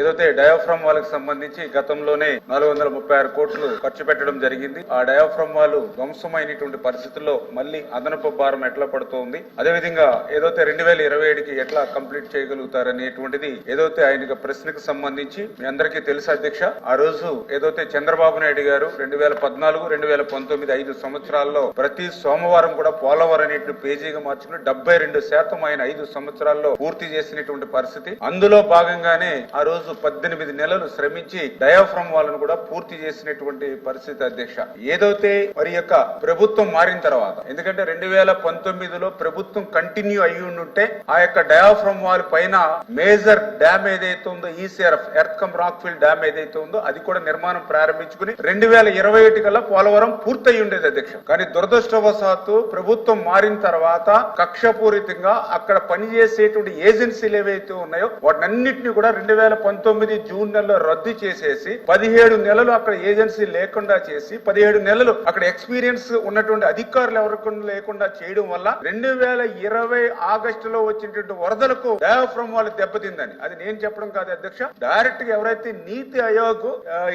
ఏదైతే డయాఫ్రమ్ వాళ్ళకి సంబంధించి గతంలోనే నాలుగు వందల ముప్పై ఆరు కోట్లు ఖర్చు పెట్టడం జరిగింది. ఆ డయాఫ్రమ్ వాళ్ళు ధ్వంసమైనటువంటి పరిస్థితుల్లో మళ్ళీ అదనపు భారం ఎట్లా పడుతోంది? అదేవిధంగా ఏదైతే రెండు వేల ఇరవై ఏడుకి ఎట్లా కంప్లీట్ చేయగలుగుతారనేటువంటిది ఏదైతే ఆయన ప్రశ్నకు సంబంధించి మీ అందరికీ తెలుసు అధ్యక్ష. ఆ రోజు ఏదైతే చంద్రబాబు నాయుడు గారు రెండు వేల పద్నాలుగు రెండు వేల పంతొమ్మిది ఐదు సంవత్సరాల్లో ప్రతి సోమవారం కూడా పోలవరం అనేటువంటి పేజీగా మార్చుకుని డెబ్బై రెండు శాతం ఆయన ఐదు సంవత్సరాల్లో పూర్తి చేసినటువంటి పరిస్థితి. అందులో భాగంగానే ఆ రోజు పద్దెనిమిది నెలలు శ్రమించి డయాఫ్రమ్ వాళ్ళను కూడా పూర్తి చేసినటువంటి పరిస్థితి అధ్యక్ష. ఏదైతే మరి యొక్క ప్రభుత్వం మారిన తర్వాత ఎందుకంటే రెండు వేల పంతొమ్మిదిలో ప్రభుత్వం కంటిన్యూ అయ్యి ఉంటే ఆ యొక్క డయాఫ్రమ్ వాల్ పైన మేజర్ డ్యామ్ ఏదైతే ఉందో ECRF earth cum rock field dam ఏదైతే ఉందో అది కూడా నిర్మాణం ప్రారంభించుకుని రెండు వేల ఇరవై ఒకటి కల్లా పోలవరం పూర్తయి ఉండేది అధ్యక్ష. కానీ దురదృష్టవశాత్తు ప్రభుత్వం మారిన తర్వాత కక్షపూరితంగా అక్కడ పనిచేసేటువంటి ఏజెన్సీలు ఏవైతే ఉన్నాయో వాటినన్నింటినీ కూడా రెండు వేల పంతొమ్మిది జూన్ నెలలో రద్దు చేసేసి పదిహేడు నెలలు అక్కడ ఏజెన్సీ లేకుండా చేసి పదిహేడు నెలలు అక్కడ ఎక్స్పీరియన్స్ ఉన్నటువంటి అధికారులు ఎవరికి లేకుండా చేయడం వల్ల రెండు వేల ఇరవై ఆగస్టులో వచ్చినటువంటి వరదలకు డయాఫ్రమ్ వాళ్ళు దెబ్బతిందని. అది నేను చెప్పడం కాదు అధ్యక్ష. డైరెక్ట్గా ఎవరైతే నీతి ఆయోగ్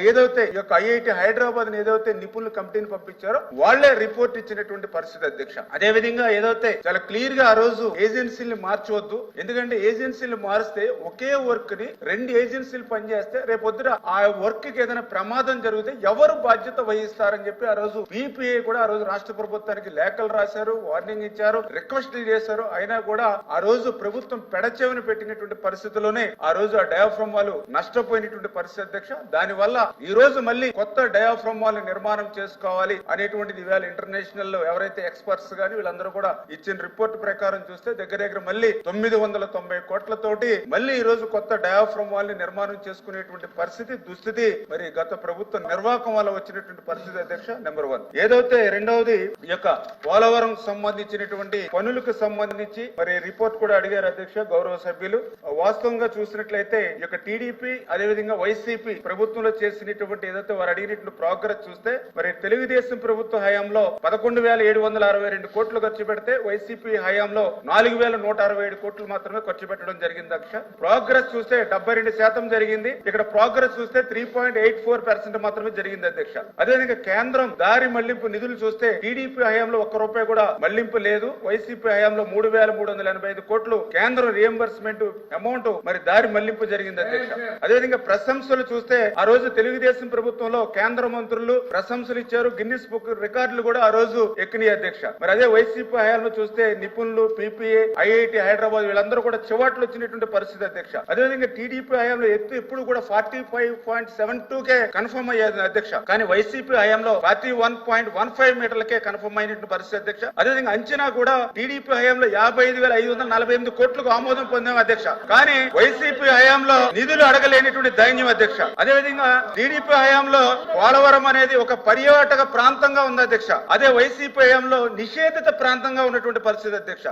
ఏదైతే ఈ యొక్క ఐఐటి హైదరాబాద్ ఏదైతే నిపుణుల కమిటీని పంపించారో వాళ్ళే రిపోర్ట్ ఇచ్చినటువంటి పరిస్థితి అధ్యక్ష. అదే విధంగా ఏదైతే చాలా క్లియర్గా ఆ రోజు ఏజెన్సీని మార్చవద్దు. ఎందుకంటే ఏజెన్సీలు మారిస్తే ఒకే వర్క్ని రెండు ఏజెన్సీలు పనిచేస్తే రేపొద్దున ఆ వర్క్కి ఏదైనా ప్రమాదం జరిగితే ఎవరు బాధ్యత వహిస్తారని చెప్పి ఆ రోజు బీపీఏ కూడా ఆ రోజు రాష్ట్ర ప్రభుత్వానికి లేఖలు రాశారు వార్నింగ్ ఇచ్చారు రిక్వెస్ట్లు చేశారు. అయినా కూడా ఆ రోజు ప్రభుత్వం పెడచెవిని పెట్టినటువంటి పరిస్థితిలోనే ఆ రోజు ఆ డయాఫ్రమ్ వాళ్ళు నష్టపోయినటువంటి పరిస్థితి అధ్యక్ష. దాని వల్ల ఈ రోజు మళ్ళీ కొత్త డయాఫ్రమ్ వాళ్ళు నిర్మాణం చేసుకోవాలి అనేటువంటిది ఇవాళ ఇంటర్నేషనల్లో ఎవరైతే ఎక్స్పర్ట్స్ గాని వీళ్ళందరూ కూడా ఇచ్చిన రిపోర్ట్ ప్రకారం చూస్తే దగ్గర దగ్గర మళ్ళీ తొమ్మిది వందల తొంభై కోట్లతోటి మళ్ళీ ఈ రోజు కొత్త డయాఫ్రమ్ వాళ్ళని నిర్మాణం చేసుకునేటువంటి పరిస్థితి దుస్థితి మరి గత ప్రభుత్వ నిర్వాహకం వల్ల వచ్చినటువంటి పరిస్థితి అధ్యక్ష నెంబర్ వన్. ఏదైతే రెండవది ఈ యొక్క పోలవరం సంబంధించినటువంటి పనులకు సంబంధించి మరి రిపోర్ట్ కూడా అడిగారు అధ్యక్ష గౌరవ సభ్యులు. వాస్తవంగా చూసినట్లయితే ఈ యొక్క టీడీపీ అదేవిధంగా వైసీపీ ప్రభుత్వంలో చేసినటువంటి ఏదైతే వారు అడిగినటువంటి ప్రోగ్రెస్ చూస్తే మరి తెలుగుదేశం ప్రభుత్వ హయాంలో పదకొండు వేల ఏడు వందల అరవై రెండు కోట్లు ఖర్చు పెడితే వైసీపీ హయాంలో నాలుగు వేల నూట అరవై ఏడు కోట్లు మాత్రమే ఖర్చు పెట్టడం జరిగింది అక్ష ప్రోగ్రెస్ చూస్తే డెబ్బై రెండు శాతం జరిగింది. ఇక్కడ ప్రోగ్రెస్ చూస్తే three point eight four percent మాత్రమే జరిగింది అధ్యక్ష. అదేవిధంగా కేంద్రం దారి మళ్ళింపు నిధులు చూస్తే టీడీపీ హయాంలో ఒక్క రూపాయి కూడా మళ్ళింపు లేదు. వైసీపీ హయాంలో మూడు వేల మూడు వందల ఎనభై ఐదు కోట్లు కేంద్రం రియంబర్స్మెంట్ అమౌంట్ మరి దారి మళ్ళింపు జరిగింది అధ్యక్ష. అదేవిధంగా ప్రశంసలు చూస్తే ఆ రోజు తెలుగుదేశం ప్రభుత్వంలో కేంద్ర మంత్రులు ప్రశంసలు ఇచ్చారు. గిన్నిస్ బుక్ రికార్డులు కూడా ఆ రోజు ఎక్కినాయి అధ్యక్ష. మరి అదే వైసీపీ హయాంలో చూస్తే నిపుణులు పీపీఏ ఐఐటి హైదరాబాద్ వీళ్ళందరూ కూడా చివాట్లు వచ్చినటువంటి పరిస్థితి అధ్యక్ష. అదేవిధంగా టీడీపీ హయాంలో ఎత్తు ఎప్పుడు కూడా forty five point seven two కే కన్ఫర్మ్ అయ్యేది అధ్యక్ష. కానీ వైసీపీ హయాంలో forty one point one five మీటర్లకే confirm అయినటువంటి పరిస్థితి అధ్యక్ష. అదేవిధంగా అంచనా కూడా టీడీపీ హయాంలో యాభై ఐదు వేల ఐదు వందల నలభై ఎనిమిది కోట్లకు ఆమోదం పొందాం అధ్యక్ష. కానీ వైసీపీ హయాంలో నిధులు అడగలేనిటువంటి దైన్యం అధ్యక్ష. అదేవిధంగా టీడీపీ హయాంలో పోలవరం అనేది ఒక పర్యాటక ప్రాంతంగా ఉంది అధ్యక్ష. అదే వైసీపీ హయాంలో నిషేధిత ప్రాంతంగా ఉన్నటువంటి పరిస్థితి అధ్యక్ష.